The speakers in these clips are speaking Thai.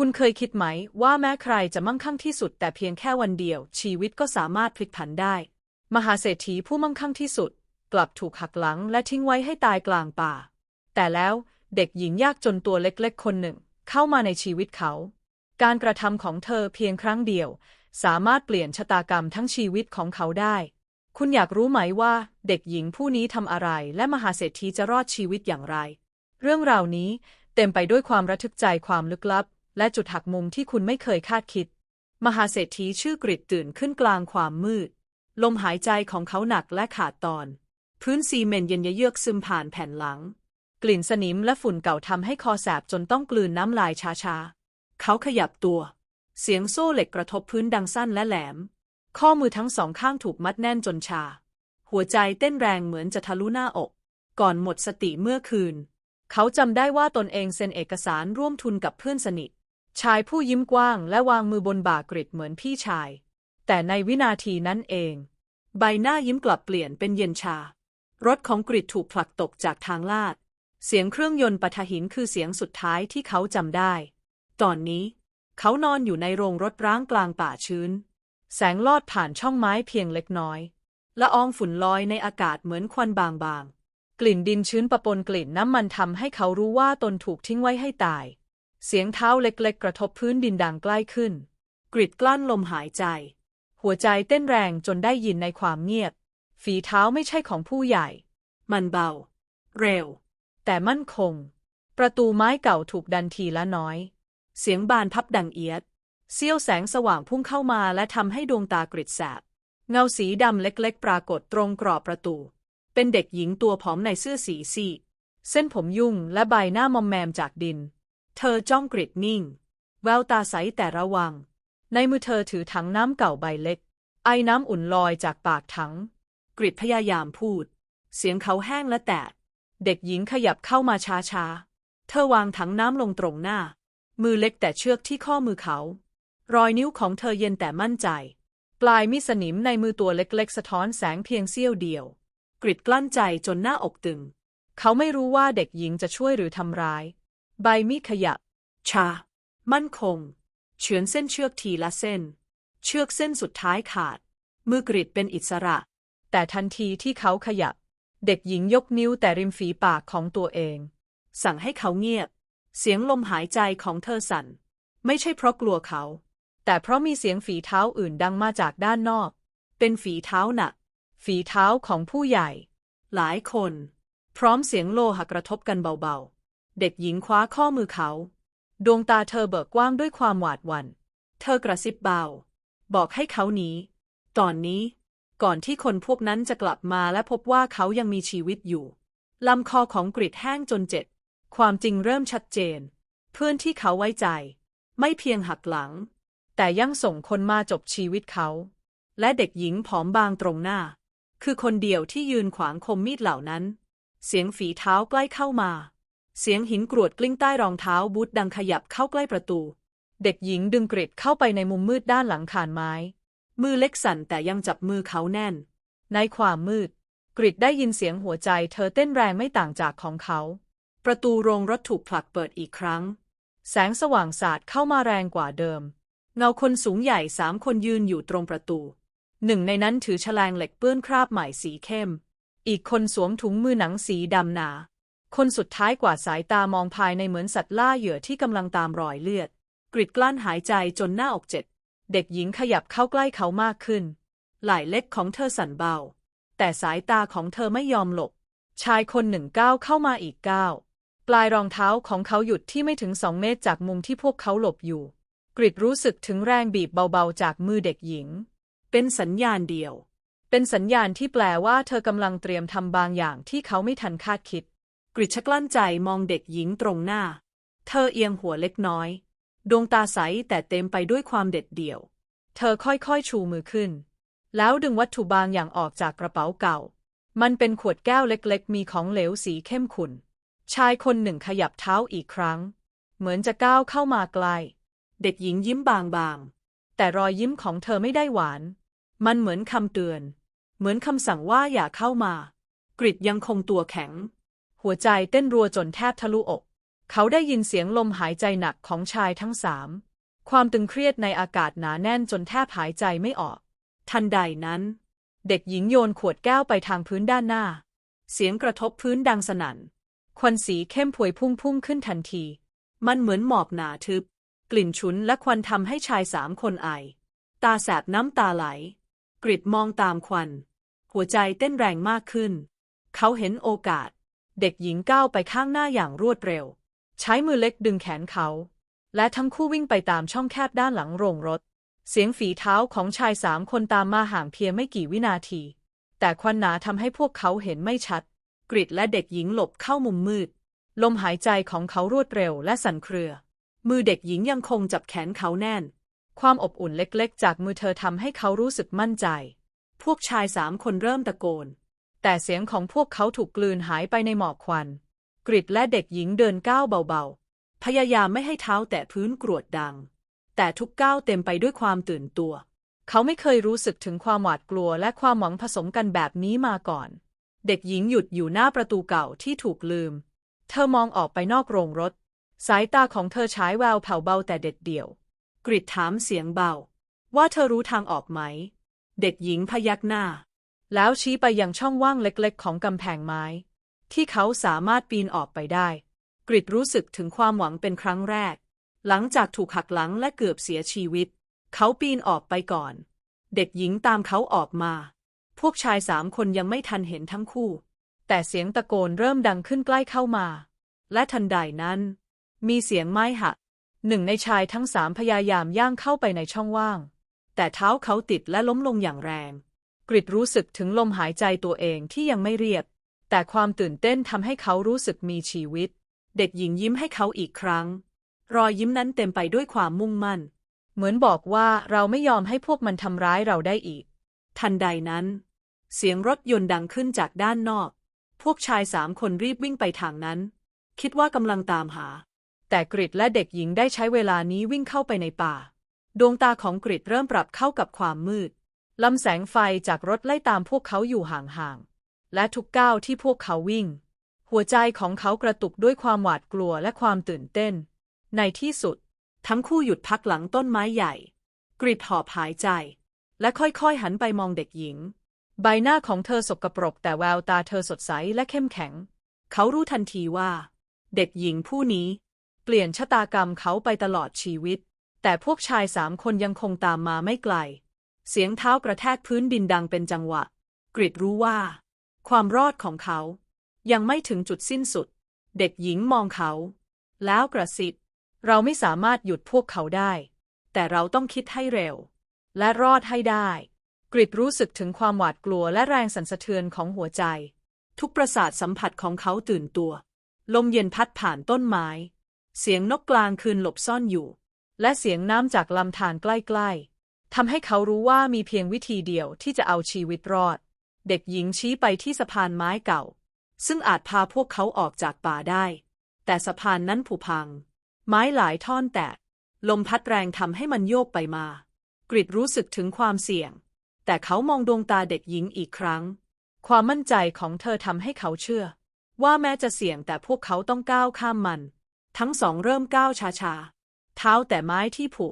คุณเคยคิดไหมว่าแม้ใครจะมั่งคั่งที่สุด แต่เพียงแค่วันเดียว ชีวิตก็สามารถพลิกผันได้ มหาเศรษฐีผู้มั่งคั่งที่สุด กลับถูกหักหลังและทิ้งไว้ให้ตายกลางป่า แต่แล้วเด็กหญิงยากจนตัวเล็กๆ คนหนึ่ง เข้ามาในชีวิตเขา การกระทำของเธอเพียงครั้งเดียว สามารถเปลี่ยนชะตากรรมทั้งชีวิตของเขาได้ คุณอยากรู้ไหมว่า เด็กหญิงผู้นี้ทำอะไร และมหาเศรษฐีจะรอดชีวิตอย่างไร เรื่องราวนี้เต็มไปด้วยความระทึกใจความลึกลับ และจุดหักมุมที่คุณไม่เคยคาดคิด มหาเศรษฐีชื่อกริดตื่นขึ้นกลางความมืด ลมหายใจของเขาหนักและขาดตอน พื้นซีเมนต์เย็นเยือกซึมผ่านแผ่นหลัง กลิ่นสนิมและฝุ่นเก่าทำให้คอแสบจนต้องกลืนน้ำลายช้าๆ เขาขยับตัว เสียงโซ่เหล็กกระทบพื้นดังสั้นและแหลม ข้อมือทั้งสองข้างถูกมัดแน่นจนชา หัวใจเต้นแรงเหมือนจะทะลุหน้าอก ก่อนหมดสติเมื่อคืน เขาจำได้ว่าตนเองเซ็นเอกสารร่วมทุนกับเพื่อนสนิท ชายผู้ยิ้มกว้างและวางมือบนบ่ากริดเหมือนพี่ชาย แต่ในวินาทีนั้นเอง ใบหน้ายิ้มกลับเปลี่ยนเป็นเย็นชา รถของกริดถูกผลักตกจากทางลาด เสียงเครื่องยนต์ปะทะหินคือเสียงสุดท้ายที่เขาจำได้ ตอนนี้ เขานอนอยู่ในโรงรถร้างกลางป่าชื้น แสงลอดผ่านช่องไม้เพียงเล็กน้อยละอองฝุ่นลอยในอากาศเหมือนควันบางๆ กลิ่นดินชื้นปะปนกลิ่นน้ำมันทำให้เขารู้ว่าตนถูกทิ้งไว้ให้ตาย เสียงเท้าเล็กๆ กระทบพื้นดินดังใกล้ขึ้น กริดกลั้นลมหายใจ หัวใจเต้นแรงจนได้ยินในความเงียบ ฝีเท้าไม่ใช่ของผู้ใหญ่ มันเบา เร็ว แต่มั่นคง ประตูไม้เก่าถูกดันทีละน้อย เสียงบานพับดังเอียดเสี้ยวแสงสว่างพุ่งเข้ามาและทำให้ดวงตากริดแสบ เงาสีดำเล็กๆ ปรากฏตรงกรอบประตู เป็นเด็กหญิงตัวผอมในเสื้อสีซีดเส้นผมยุ่งและใบหน้ามอมแมมจากดิน เธอจ้องกริดนิ่ง แววตาใสแต่ระวัง ในมือเธอถือถังน้ำเก่าใบเล็ก ไอน้ำอุ่นลอยจากปากถัง กริดพยายามพูด เสียงเขาแห้งและแตก เด็กหญิงขยับเข้ามาช้าๆ เธอวางถังน้ำลงตรงหน้า มือเล็กแต่เชือกที่ข้อมือเขา รอยนิ้วของเธอเย็นแต่มั่นใจ ปลายมีสนิมในมือตัวเล็กๆ สะท้อนแสงเพียงเสี้ยวเดียว กริดกลั้นใจจนหน้าอกตึง เขาไม่รู้ว่าเด็กหญิงจะช่วยหรือทำร้าย ใบมีดขยับชา มั่นคง เฉือนเส้นเชือกทีละเส้น เชือกเส้นสุดท้ายขาด มือกริดเป็นอิสระ แต่ทันทีที่เขาขยับ เด็กหญิงยกนิ้วแต่ริมฝีปากของตัวเอง สั่งให้เขาเงียบ เสียงลมหายใจของเธอสั่น ไม่ใช่เพราะกลัวเขา แต่เพราะมีเสียงฝีเท้าอื่นดังมาจากด้านนอก เป็นฝีเท้าหนัก ฝีเท้าของผู้ใหญ่ หลายคน พร้อมเสียงโลหะกระทบกันเบาๆ เด็กหญิงคว้าข้อมือเขา ดวงตาเธอเบิกกว้างด้วยความหวาดหวัน่น เธอกระซิบเบา บอกให้เขาหนี ตอนนี้ ก่อนที่คนพวกนั้นจะกลับมาและพบว่าเขายังมีชีวิตอยู่ ลำคอของกริดแห้งจนเจ็บ ความจริงเริ่มชัดเจน เพื่อนที่เขาไว้ใจ ไม่เพียงหักหลัง แต่ยังส่งคนมาจบชีวิตเขา และเด็กหญิงผอมบางตรงหน้า คือคนเดียวที่ยืนขวางคมมีดเหล่านั้น เสียงฝีเท้าใกล้เข้ามา เสียงหินกรวดกลิ้งใต้รองเท้าบูทดังขยับเข้าใกล้ประตู เด็กหญิงดึงกริดเข้าไปในมุมมืดด้านหลังคานไม้ มือเล็กสั่นแต่ยังจับมือเขาแน่น ในความมืด กริดได้ยินเสียงหัวใจเธอเต้นแรงไม่ต่างจากของเขา ประตูโรงรถถูกผลักเปิดอีกครั้ง แสงสว่างสาดเข้ามาแรงกว่าเดิม เงาคนสูงใหญ่สามคนยืนอยู่ตรงประตู หนึ่งในนั้นถือแฉลงเหล็กเปื้อนคราบใหม่สีเข้ม อีกคนสวมถุงมือหนังสีดำหนา คนสุดท้ายกว่าสายตามองภายในเหมือนสัตว์ล่าเหยื่อที่กำลังตามรอยเลือด กริดกลั้นหายใจจนหน้าอกเจ็บ เด็กหญิงขยับเข้าใกล้เขามากขึ้น ไหล่เล็กของเธอสั่นเบา แต่สายตาของเธอไม่ยอมหลบ ชายคนหนึ่งก้าวเข้ามาอีกก้าวปลายรองเท้าของเขาหยุดที่ไม่ถึงสองเมตรจากมุมที่พวกเขาหลบอยู่ กริดรู้สึกถึงแรงบีบเบาๆจากมือเด็กหญิง เป็นสัญญาณเดียว เป็นสัญญาณที่แปลว่าเธอกำลังเตรียมทำบางอย่างที่เขาไม่ทันคาดคิด กริดชะกลั้นใจมองเด็กหญิงตรงหน้า เธอเอียงหัวเล็กน้อย ดวงตาใสแต่เต็มไปด้วยความเด็ดเดี่ยว เธอค่อยๆชูมือขึ้น แล้วดึงวัตถุบางอย่างออกจากกระเป๋าเก่า มันเป็นขวดแก้วเล็กๆ มีของเหลวสีเข้มขุ่น ชายคนหนึ่งขยับเท้าอีกครั้ง เหมือนจะก้าวเข้ามาใกล เด็กหญิงยิ้มบางๆ แต่รอยยิ้มของเธอไม่ได้หวาน มันเหมือนคำเตือน เหมือนคำสั่งว่าอย่าเข้ามากริดยังคงตัวแข็ง หัวใจเต้นรัวจนแทบทะลุอก เขาได้ยินเสียงลมหายใจหนักของชายทั้งสาม ความตึงเครียดในอากาศหนาแน่นจนแทบหายใจไม่ออก ทันใดนั้น เด็กหญิงโยนขวดแก้วไปทางพื้นด้านหน้า เสียงกระทบพื้นดังสนั่น ควันสีเข้มพวยพุ่งพุ่งขึ้นทันที มันเหมือนหมอกหนาทึบ กลิ่นฉุนและควันทำให้ชายสามคนไอ ตาแสบน้ำตาไหล กริดมองตามควัน หัวใจเต้นแรงมากขึ้น เขาเห็นโอกาส เด็กหญิงก้าวไปข้างหน้าอย่างรวดเร็ว ใช้มือเล็กดึงแขนเขา และทั้งคู่วิ่งไปตามช่องแคบด้านหลังโรงรถ เสียงฝีเท้าของชายสามคนตามมาห่างเพียงไม่กี่วินาที แต่ควันหนาทำให้พวกเขาเห็นไม่ชัด กริดและเด็กหญิงหลบเข้ามุมมืด ลมหายใจของเขารวดเร็วและสั่นเครือ มือเด็กหญิงยังคงจับแขนเขาแน่น ความอบอุ่นเล็กๆ จากมือเธอทำให้เขารู้สึกมั่นใจ พวกชายสามคนเริ่มตะโกน แต่เสียงของพวกเขาถูกกลืนหายไปในหมอกควัน กริดและเด็กหญิงเดินก้าวเบาๆ พยายามไม่ให้เท้าแตะพื้นกรวดดัง แต่ทุกก้าวเต็มไปด้วยความตื่นตัว เขาไม่เคยรู้สึกถึงความหวาดกลัวและความหวังผสมกันแบบนี้มาก่อน เด็กหญิงหยุดอยู่หน้าประตูเก่าที่ถูกลืม เธอมองออกไปนอกโรงรถ สายตาของเธอฉายแววแผ่วเบาแต่เด็ดเดี่ยว กริดถามเสียงเบา ว่าเธอรู้ทางออกไหม เด็กหญิงพยักหน้า แล้วชี้ไปยังช่องว่างเล็กๆ ของกำแพงไม้ ที่เขาสามารถปีนออกไปได้ กริดรู้สึกถึงความหวังเป็นครั้งแรก หลังจากถูกหักหลังและเกือบเสียชีวิต เขาปีนออกไปก่อน เด็กหญิงตามเขาออกมา พวกชายสามคนยังไม่ทันเห็นทั้งคู่ แต่เสียงตะโกนเริ่มดังขึ้นใกล้เข้ามา และทันใดนั้น มีเสียงไม้หักหนึ่งในชายทั้งสามพยายามย่างเข้าไปในช่องว่าง แต่เท้าเขาติดและล้มลงอย่างแรง กริดรู้สึกถึงลมหายใจตัวเองที่ยังไม่เรียบ แต่ความตื่นเต้นทำให้เขารู้สึกมีชีวิต เด็กหญิงยิ้มให้เขาอีกครั้ง รอยยิ้มนั้นเต็มไปด้วยความมุ่งมั่น เหมือนบอกว่าเราไม่ยอมให้พวกมันทำร้ายเราได้อีก ทันใดนั้น เสียงรถยนต์ดังขึ้นจากด้านนอก พวกชายสามคนรีบวิ่งไปทางนั้น คิดว่ากำลังตามหา แต่กริดและเด็กหญิงได้ใช้เวลานี้วิ่งเข้าไปในป่า ดวงตาของกริดเริ่มปรับเข้ากับความมืด ลำแสงไฟจากรถไล่ตามพวกเขาอยู่ห่างๆ และทุกก้าวที่พวกเขาวิ่ง หัวใจของเขากระตุกด้วยความหวาดกลัวและความตื่นเต้น ในที่สุด ทั้งคู่หยุดพักหลังต้นไม้ใหญ่ กริดหอบหายใจ และค่อยๆหันไปมองเด็กหญิง ใบหน้าของเธอสกปรกแต่แววตาเธอสดใสและเข้มแข็ง เขารู้ทันทีว่า เด็กหญิงผู้นี้ เปลี่ยนชะตากรรมเขาไปตลอดชีวิต แต่พวกชายสามคนยังคงตามมาไม่ไกล เสียงเท้ากระแทกพื้นดินดังเป็นจังหวะ กริดรู้ว่า ความรอดของเขา ยังไม่ถึงจุดสิ้นสุด เด็กหญิงมองเขา แล้วกระซิบเราไม่สามารถหยุดพวกเขาได้ แต่เราต้องคิดให้เร็ว และรอดให้ได้ กริดรู้สึกถึงความหวาดกลัวและแรงสั่นสะเทือนของหัวใจ ทุกประสาทสัมผัสของเขาตื่นตัว ลมเย็นพัดผ่านต้นไม้ เสียงนกกลางคืนหลบซ่อนอยู่ และเสียงน้ำจากลำธารใกล้ๆ ทำให้เขารู้ว่ามีเพียงวิธีเดียวที่จะเอาชีวิตรอด เด็กหญิงชี้ไปที่สะพานไม้เก่า ซึ่งอาจพาพวกเขาออกจากป่าได้ แต่สะพานนั้นผุพัง ไม้หลายท่อนแตก ลมพัดแรงทำให้มันโยกไปมา กริดรู้สึกถึงความเสี่ยง แต่เขามองดวงตาเด็กหญิงอีกครั้ง ความมั่นใจของเธอทำให้เขาเชื่อ ว่าแม้จะเสี่ยงแต่พวกเขาต้องก้าวข้ามมัน ทั้งสองเริ่มก้าวช้าๆ เท้าแต่ไม้ที่ผุ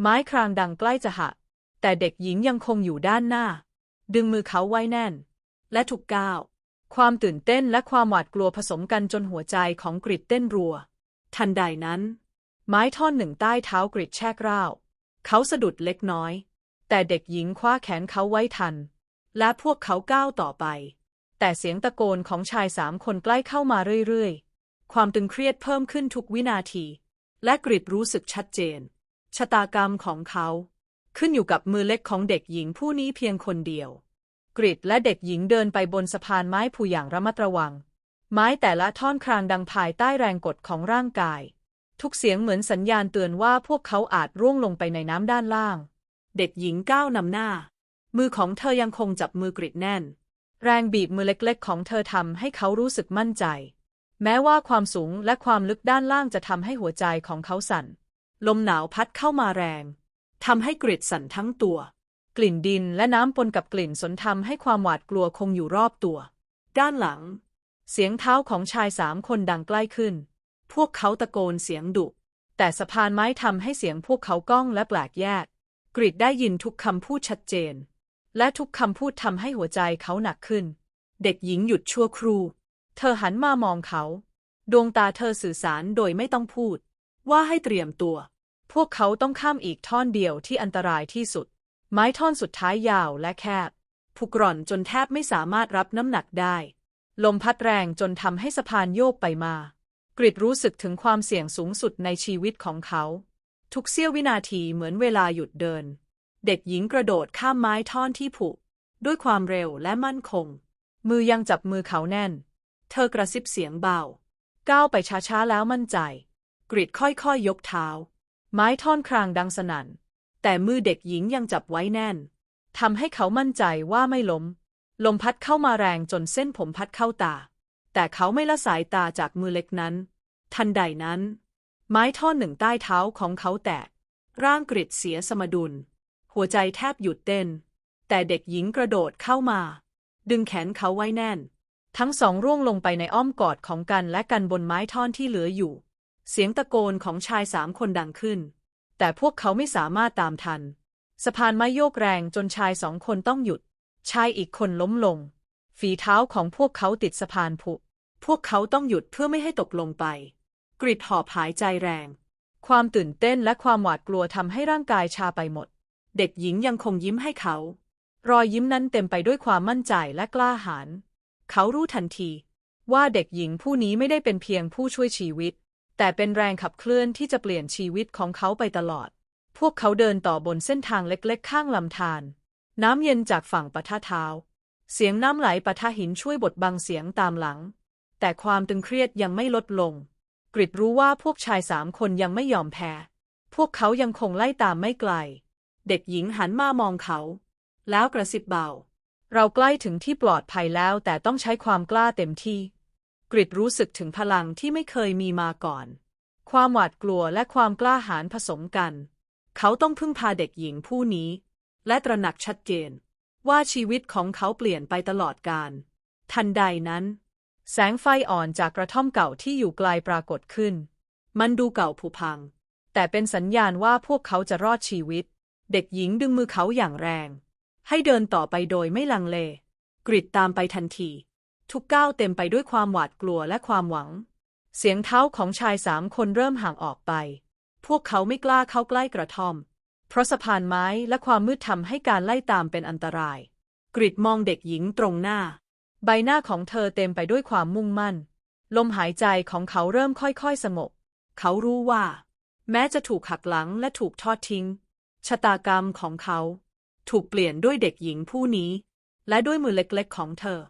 ไม้ครางดังใกล้จะหัก แต่เด็กหญิงยังคงอยู่ด้านหน้า ดึงมือเขาไว้แน่น และทุกก้าว ความตื่นเต้นและความหวาดกลัวผสมกันจนหัวใจของกริดเต้นรัว ทันใดนั้น ไม้ท่อนหนึ่งใต้เท้ากริดแชกร้าว เขาสะดุดเล็กน้อย แต่เด็กหญิงคว้าแขนเขาไว้ทัน และพวกเขาก้าวต่อไป แต่เสียงตะโกนของชายสามคนใกล้เข้ามาเรื่อยๆ ความตึงเครียดเพิ่มขึ้นทุกวินาที และกริดรู้สึกชัดเจน ชะตากรรมของเขา ขึ้นอยู่กับมือเล็กของเด็กหญิงผู้นี้เพียงคนเดียว กริดและเด็กหญิงเดินไปบนสะพานไม้ผูอย่างระมัดระวัง ไม้แต่ละท่อนครางดังภายใต้แรงกดของร่างกาย ทุกเสียงเหมือนสัญญาณเตือนว่าพวกเขาอาจร่วงลงไปในน้ำด้านล่าง เด็กหญิงก้าวนำหน้า มือของเธอยังคงจับมือกริดแน่น แรงบีบมือเล็กๆ ของเธอทำให้เขารู้สึกมั่นใจ แม้ว่าความสูงและความลึกด้านล่างจะทำให้หัวใจของเขาสั่น ลมหนาวพัดเข้ามาแรงทำให้กริดสั่นทั้งตัว กลิ่นดินและน้ำปนกับกลิ่นสนทำให้ความหวาดกลัวคงอยู่รอบตัว ด้านหลัง เสียงเท้าของชายสามคนดังใกล้ขึ้น พวกเขาตะโกนเสียงดุ แต่สะพานไม้ทำให้เสียงพวกเขาก้องและแปลกแยก กริดได้ยินทุกคำพูดชัดเจน และทุกคำพูดทำให้หัวใจเขาหนักขึ้น เด็กหญิงหยุดชั่วครู่ เธอหันมามองเขา ดวงตาเธอสื่อสารโดยไม่ต้องพูด ว่าให้เตรียมตัว พวกเขาต้องข้ามอีกท่อนเดียวที่อันตรายที่สุด ไม้ท่อนสุดท้ายยาวและแคบผุกร่อนจนแทบไม่สามารถรับน้ำหนักได้ ลมพัดแรงจนทำให้สะพานโยกไปมากริดรู้สึกถึงความเสี่ยงสูงสุดในชีวิตของเขา ทุกเสี้ยววินาทีเหมือนเวลาหยุดเดิน เด็กหญิงกระโดดข้ามไม้ท่อนที่ผุ ด้วยความเร็วและมั่นคง มือยังจับมือเขาแน่น เธอกระซิบเสียงเบา ก้าวไปช้าๆแล้วมั่นใจ กริดค่อยๆยยกเท้า ไม้ท่อนครางดังสนั่น แต่มือเด็กหญิงยังจับไว้แน่นทำให้เขามั่นใจว่าไม่ล้ม ลมพัดเข้ามาแรงจนเส้นผมพัดเข้าตา แต่เขาไม่ละสายตาจากมือเล็กนั้น ทันใดนั้น ไม้ท่อนหนึ่งใต้เท้าของเขาแตก ร่างกริดเสียสมดุล หัวใจแทบหยุดเต้น แต่เด็กหญิงกระโดดเข้ามา ดึงแขนเขาไว้แน่น ทั้งสองร่วงลงไปในอ้อมกอดของกันและกันบนไม้ท่อนที่เหลืออยู่ เสียงตะโกนของชายสามคนดังขึ้น แต่พวกเขาไม่สามารถตามทัน สะพานไม้โยกแรงจนชายสองคนต้องหยุด ชายอีกคนล้มลง ฝีเท้าของพวกเขาติดสะพานผุ พวกเขาต้องหยุดเพื่อไม่ให้ตกลงไป กริดหอบหายใจแรง ความตื่นเต้นและความหวาดกลัวทำให้ร่างกายชาไปหมด เด็กหญิงยังคงยิ้มให้เขา รอยยิ้มนั้นเต็มไปด้วยความมั่นใจและกล้าหาญเขารู้ทันที ว่าเด็กหญิงผู้นี้ไม่ได้เป็นเพียงผู้ช่วยชีวิต แต่เป็นแรงขับเคลื่อนที่จะเปลี่ยนชีวิตของเขาไปตลอด พวกเขาเดินต่อบนเส้นทางเล็กๆ ข้างลำธาร น้ำเย็นจากฝั่งปะทะเท้า เสียงน้ำไหลปะทะหินช่วยบดบังเสียงตามหลัง แต่ความตึงเครียดยังไม่ลดลง กริดรู้ว่าพวกชายสามคนยังไม่ยอมแพ้ พวกเขายังคงไล่ตามไม่ไกล เด็กหญิงหันมามองเขา แล้วกระซิบเบา เราใกล้ถึงที่ปลอดภัยแล้วแต่ต้องใช้ความกล้าเต็มที่ กริดรู้สึกถึงพลังที่ไม่เคยมีมาก่อน ความหวาดกลัวและความกล้าหาญผสมกัน เขาต้องพึ่งพาเด็กหญิงผู้นี้ และตระหนักชัดเจน ว่าชีวิตของเขาเปลี่ยนไปตลอดกาลทันใดนั้น แสงไฟอ่อนจากกระท่อมเก่าที่อยู่ไกลปรากฏขึ้น มันดูเก่าผุพัง แต่เป็นสัญญาณว่าพวกเขาจะรอดชีวิต เด็กหญิงดึงมือเขาอย่างแรง ให้เดินต่อไปโดยไม่ลังเล กริดตามไปทันที ทุกก้าวเต็มไปด้วยความหวาดกลัวและความหวัง เสียงเท้าของชายสามคนเริ่มห่างออกไป พวกเขาไม่กล้าเข้าใกล้กระท่อม เพราะสะพานไม้และความมืดทำให้การไล่ตามเป็นอันตราย กริดมองเด็กหญิงตรงหน้า ใบหน้าของเธอเต็มไปด้วยความมุ่งมั่น ลมหายใจของเขาเริ่มค่อยๆสงบ เขารู้ว่า แม้จะถูกหักหลังและถูกทอดทิ้ง ชะตากรรมของเขา ถูกเปลี่ยนด้วยเด็กหญิงผู้นี้ และด้วยมือเล็กๆของเธอ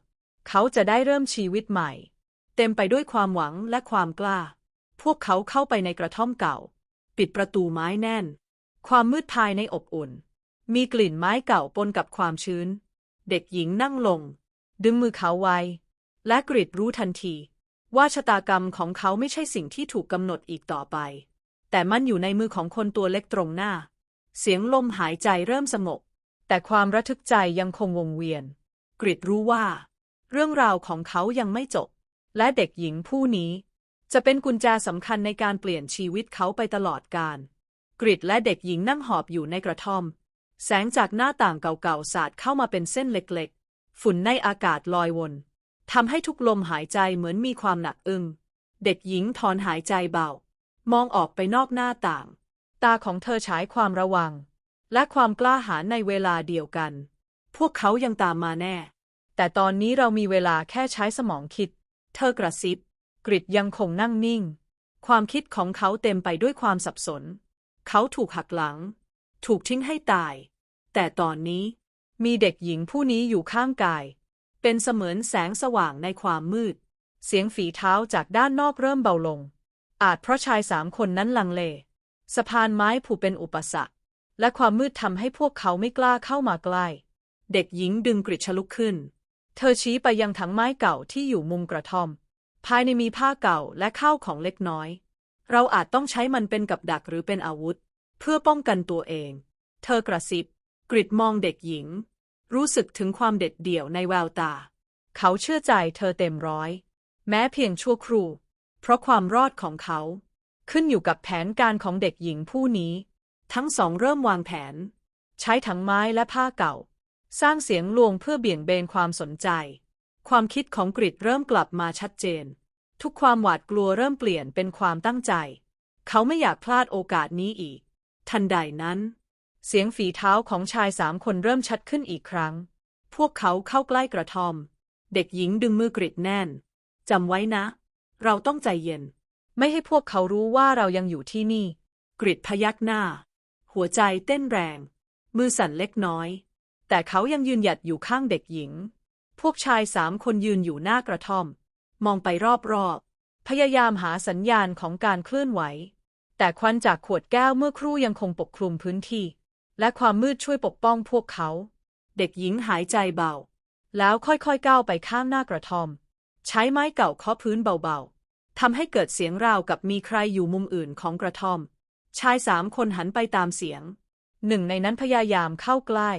เขาจะได้เริ่มชีวิตใหม่ เต็มไปด้วยความหวังและความกล้า พวกเขาเข้าไปในกระท่อมเก่า ปิดประตูไม้แน่น ความมืดภายในอบอุ่น มีกลิ่นไม้เก่าปนกับความชื้น เด็กหญิงนั่งลง ดึงมือเขาไว้ และกริดรู้ทันที ว่าชะตากรรมของเขาไม่ใช่สิ่งที่ถูกกำหนดอีกต่อไป แต่มันอยู่ในมือของคนตัวเล็กตรงหน้า เสียงลมหายใจเริ่มสงบแต่ความระทึกใจยังคงวงเวียน กริดรู้ว่า เรื่องราวของเขายังไม่จบ และเด็กหญิงผู้นี้ จะเป็นกุญแจสำคัญในการเปลี่ยนชีวิตเขาไปตลอดกาลกริดและเด็กหญิงนั่งหอบอยู่ในกระท่อม แสงจากหน้าต่างเก่าๆสาดเข้ามาเป็นเส้นเล็กๆ ฝุ่นในอากาศลอยวนทำให้ทุกลมหายใจเหมือนมีความหนักอึ้งเด็กหญิงถอนหายใจเบา มองออกไปนอกหน้าต่าง ตาของเธอฉายความระวัง และความกล้าหาญในเวลาเดียวกัน พวกเขายังตามมาแน่ แต่ตอนนี้เรามีเวลาแค่ใช้สมองคิด เธอกระซิบ กริดยังคงนั่งนิ่ง ความคิดของเขาเต็มไปด้วยความสับสน เขาถูกหักหลัง ถูกทิ้งให้ตาย แต่ตอนนี้มีเด็กหญิงผู้นี้อยู่ข้างกาย เป็นเสมือนแสงสว่างในความมืด เสียงฝีเท้าจากด้านนอกเริ่มเบาลง อาจเพราะชายสามคนนั้นลังเล สะพานไม้ผูเป็นอุปสรรค และความมืดทำให้พวกเขาไม่กล้าเข้ามาใกล้ เด็กหญิงดึงกริชลุกขึ้น เธอชี้ไปยังถังไม้เก่าที่อยู่มุมกระท่อม ภายในมีผ้าเก่าและข้าวของเล็กน้อย เราอาจต้องใช้มันเป็นกับดักหรือเป็นอาวุธ เพื่อป้องกันตัวเอง เธอกระซิบ กริดมองเด็กหญิง รู้สึกถึงความเด็ดเดี่ยวในแววตา เขาเชื่อใจเธอเต็มร้อย แม้เพียงชั่วครู่ เพราะความรอดของเขา ขึ้นอยู่กับแผนการของเด็กหญิงผู้นี้ ทั้งสองเริ่มวางแผน ใช้ถังไม้และผ้าเก่า สร้างเสียงลวงเพื่อเบี่ยงเบนความสนใจ ความคิดของกริดเริ่มกลับมาชัดเจน ทุกความหวาดกลัวเริ่มเปลี่ยนเป็นความตั้งใจ เขาไม่อยากพลาดโอกาสนี้อีก ทันใดนั้น เสียงฝีเท้าของชายสามคนเริ่มชัดขึ้นอีกครั้ง พวกเขาเข้าใกล้กระทอม เด็กหญิงดึงมือกริดแน่นจำไว้นะ เราต้องใจเย็น ไม่ให้พวกเขารู้ว่าเรายังอยู่ที่นี่ กริดพยักหน้า หัวใจเต้นแรง มือสั่นเล็กน้อย แต่เขายังยืนหยัดอยู่ข้างเด็กหญิง พวกชายสามคนยืนอยู่หน้ากระท่อม มองไปรอบๆ พยายามหาสัญญาณของการเคลื่อนไหว แต่ควันจากขวดแก้วเมื่อครู่ยังคงปกคลุมพื้นที่ และความมืดช่วยปกป้องพวกเขา เด็กหญิงหายใจเบา แล้วค่อยๆก้าวไปข้างหน้ากระท่อม ใช้ไม้เก่าเคาะพื้นเบาๆทำให้เกิดเสียงราวกับมีใครอยู่มุมอื่นของกระท่อม ชายสามคนหันไปตามเสียง หนึ่งในนั้นพยายามเข้าใกล้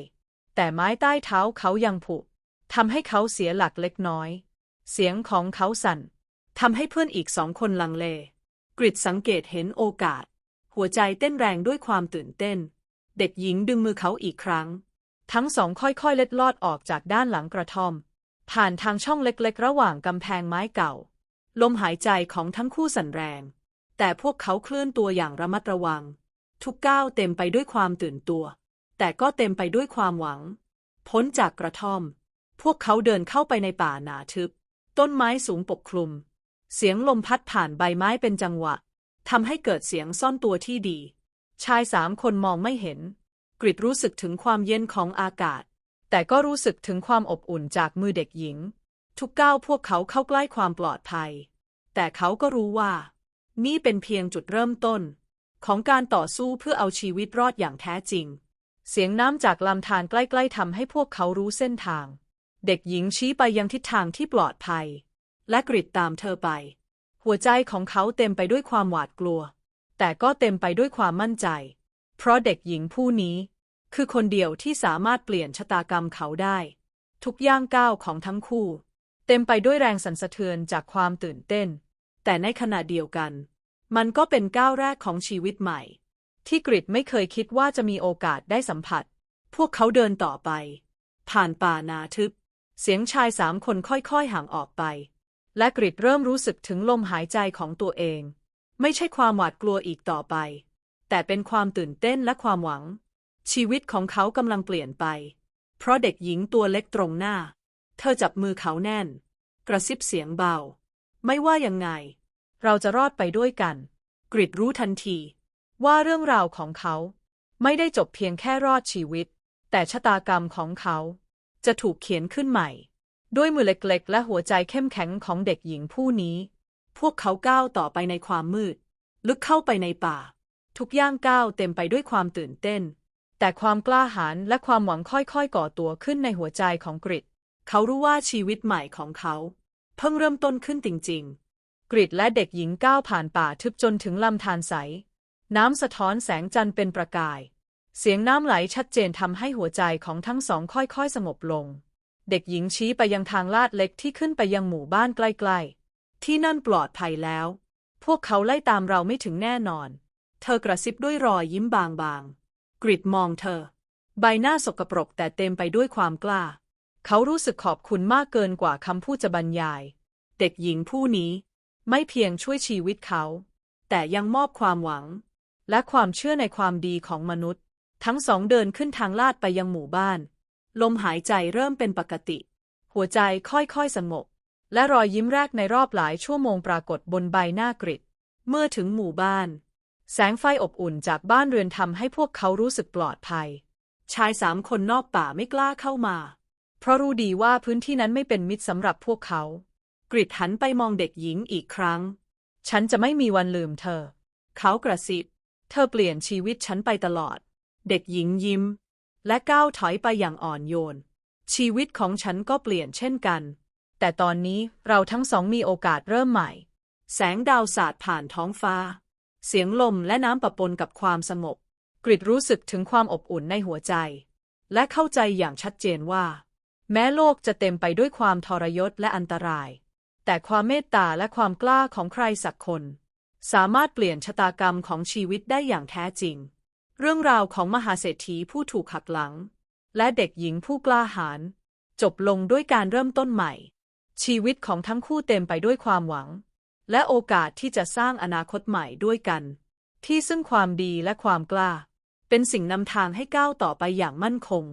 แต่ไม้ใต้เท้าเขายังผุทำให้เขาเสียหลักเล็กน้อย เสียงของเขาสั่นทำให้เพื่อนอีกสองคนลังเล กริดสังเกตเห็นโอกาส หัวใจเต้นแรงด้วยความตื่นเต้น เด็กหญิงดึงมือเขาอีกครั้ง ทั้งสองค่อยๆ เล็ดลอดออกจากด้านหลังกระท่อม ผ่านทางช่องเล็กๆ ระหว่างกำแพงไม้เก่า ลมหายใจของทั้งคู่สั่นแรง แต่พวกเขาเคลื่อนตัวอย่างระมัดระวัง ทุกก้าวเต็มไปด้วยความตื่นตัว แต่ก็เต็มไปด้วยความหวัง พ้นจากกระท่อม พวกเขาเดินเข้าไปในป่าหนาทึบ ต้นไม้สูงปกคลุม เสียงลมพัดผ่านใบไม้เป็นจังหวะทำให้เกิดเสียงซ่อนตัวที่ดี ชายสามคนมองไม่เห็น กริดรู้สึกถึงความเย็นของอากาศ แต่ก็รู้สึกถึงความอบอุ่นจากมือเด็กหญิง ทุกก้าวพวกเขาเข้าใกล้ความปลอดภัย แต่เขาก็รู้ว่า นี่เป็นเพียงจุดเริ่มต้น ของการต่อสู้เพื่อเอาชีวิตรอดอย่างแท้จริง เสียงน้ำจากลำธารใกล้ ๆทำให้พวกเขารู้เส้นทาง เด็กหญิงชี้ไปยังทิศทางที่ปลอดภัย และกริดตามเธอไป หัวใจของเขาเต็มไปด้วยความหวาดกลัว แต่ก็เต็มไปด้วยความมั่นใจ เพราะเด็กหญิงผู้นี้ คือคนเดียวที่สามารถเปลี่ยนชะตากรรมเขาได้ ทุกย่างก้าวของทั้งคู่ เต็มไปด้วยแรงสั่นสะเทือนจากความตื่นเต้น แต่ในขณะเดียวกัน มันก็เป็นก้าวแรกของชีวิตใหม่ ที่กริดไม่เคยคิดว่าจะมีโอกาสได้สัมผัส พวกเขาเดินต่อไป ผ่านป่านาทึบ เสียงชายสามคนค่อยๆห่างออกไป และกริดเริ่มรู้สึกถึงลมหายใจของตัวเอง ไม่ใช่ความหวาดกลัวอีกต่อไป แต่เป็นความตื่นเต้นและความหวัง ชีวิตของเขากำลังเปลี่ยนไป เพราะเด็กหญิงตัวเล็กตรงหน้า เธอจับมือเขาแน่น กระซิบเสียงเบา ไม่ว่ายังไง เราจะรอดไปด้วยกัน กริดรู้ทันที ว่าเรื่องราวของเขา ไม่ได้จบเพียงแค่รอดชีวิต แต่ชะตากรรมของเขา จะถูกเขียนขึ้นใหม่ ด้วยมือเล็กๆ และหัวใจเข้มแข็งของเด็กหญิงผู้นี้ พวกเขาก้าวต่อไปในความมืด ลึกเข้าไปในป่า ทุกย่างก้าวเต็มไปด้วยความตื่นเต้น แต่ความกล้าหาญและความหวังค่อยๆ ก่อตัวขึ้นในหัวใจของกริดเขารู้ว่าชีวิตใหม่ของเขา เพิ่งเริ่มต้นขึ้นจริงๆ กริดและเด็กหญิงก้าวผ่านป่าทึบจนถึงลำธารใส น้ำสะท้อนแสงจันทร์เป็นประกาย เสียงน้ำไหลชัดเจนทำให้หัวใจของทั้งสองค่อยๆ สงบลง เด็กหญิงชี้ไปยังทางลาดเล็กที่ขึ้นไปยังหมู่บ้านใกล้ๆ ที่นั่นปลอดภัยแล้ว พวกเขาไล่ตามเราไม่ถึงแน่นอน เธอกระซิบด้วยรอยยิ้มบางๆ กริดมองเธอ ใบหน้าสกปรกแต่เต็มไปด้วยความกล้า เขารู้สึกขอบคุณมากเกินกว่าคำพูดจะบรรยาย เด็กหญิงผู้นี้ ไม่เพียงช่วยชีวิตเขา แต่ยังมอบความหวัง และความเชื่อในความดีของมนุษย์ ทั้งสองเดินขึ้นทางลาดไปยังหมู่บ้าน ลมหายใจเริ่มเป็นปกติ หัวใจค่อยๆสงบและรอยยิ้มแรกในรอบหลายชั่วโมงปรากฏบนใบหน้ากริดเมื่อถึงหมู่บ้าน แสงไฟอบอุ่นจากบ้านเรือนทำให้พวกเขารู้สึกปลอดภัย ชายสามคนนอกป่าไม่กล้าเข้ามา เพราะรู้ดีว่าพื้นที่นั้นไม่เป็นมิตรสำหรับพวกเขา กริดหันไปมองเด็กหญิงอีกครั้ง ฉันจะไม่มีวันลืมเธอ เขากระซิบ เธอเปลี่ยนชีวิตฉันไปตลอด เด็กหญิงยิ้ม และก้าวถอยไปอย่างอ่อนโยน ชีวิตของฉันก็เปลี่ยนเช่นกัน แต่ตอนนี้เราทั้งสองมีโอกาสเริ่มใหม่ แสงดาวสาดผ่านท้องฟ้า เสียงลมและน้ำปะปนกับความสงบ กริดรู้สึกถึงความอบอุ่นในหัวใจ และเข้าใจอย่างชัดเจนว่า แม้โลกจะเต็มไปด้วยความทรยศและอันตราย แต่ความเมตตาและความกล้าของใครสักคน สามารถเปลี่ยนชะตากรรมของชีวิตได้อย่างแท้จริง เรื่องราวของมหาเศรษฐีผู้ถูกหักหลัง และเด็กหญิงผู้กล้าหาญจบลงด้วยการเริ่มต้นใหม่ ชีวิตของทั้งคู่เต็มไปด้วยความหวัง และโอกาสที่จะสร้างอนาคตใหม่ด้วยกัน ที่ซึ่งความดีและความกล้า เป็นสิ่งนำทางให้ก้าวต่อไปอย่างมั่นคง